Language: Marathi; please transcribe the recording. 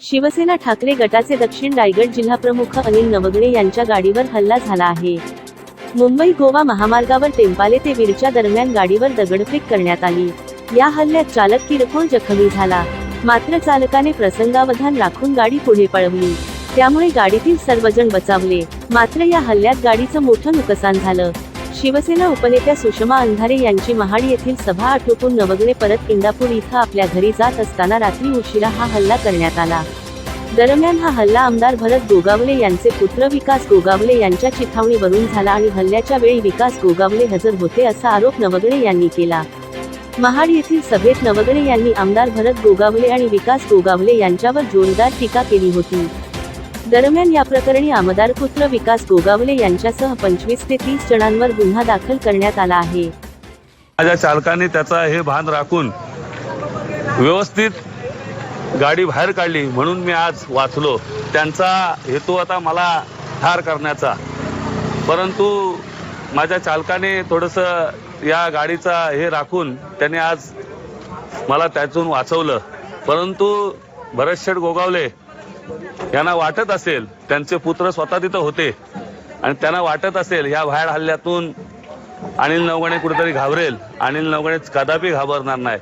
शिवसेना ठाकरे गटाचे दक्षिण रायगड जिल्हाप्रमुख अनिल नवगडे यांच्या गाडीवर हल्ला झाला आहे. मुंबई गोवा महामार्गावर टेंपाले ते विरच्या दरम्यान गाडीवर दगडफेक करण्यात आली. या हल्ल्यात चालक किरकोळ जखमी झाला. मात्र चालकाने प्रसंगावधान राखून गाडी पुढे पळवली. त्यामुळे गाडीतील सर्वजण बचावले. मात्र या हल्ल्यात गाडीचं मोठं नुकसान झालं. शिवसेना उपनेत्या सुषमा अंधारे यांची महाड येथील सभा आटोपून नवगणे परत इंदापूर इथं आपल्या घरी जात असताना रात्री उशिरा हा हल्ला करण्यात आला. दरम्यान हा हल्ला आमदार भरत गोगावले यांचे पुत्र विकास गोगावले यांच्या चिथावणीवरून झाला आणि हल्ल्याच्या वेळी विकास गोगावले हजर होते असा आरोप नवगणे यांनी केला. महाड येथील सभेत नवगणे यांनी आमदार भरत गोगावले आणि विकास गोगावले यांच्यावर जोरदार टीका केली होती. दरम्यान या प्रकरणी आमदार पुत्र विकास गोगावले यांच्यासह पंचवीस ते तीस जणांवर गुन्हा दाखल करण्यात आला आहे. माझ्या चालकाने त्याचा हे भान राखून व्यवस्थित गाडी बाहेर काढली म्हणून मी आज वाचलो. त्यांचा हेतू आता मला ठार करण्याचा. परंतु माझ्या चालकाने थोडंसं या गाडीचा हे राखून त्याने आज मला त्यातून वाचवलं. परंतु भरतशेठ गोगावले यांना वाटत असेल त्यांचे पुत्र स्वतः तिथं होते. आणि त्यांना वाटत असेल ह्या व्हाड हल्ल्यातून अनिल नवगणे कुठेतरी घाबरेल. अनिल नवगणे कदापि घाबरणार नाही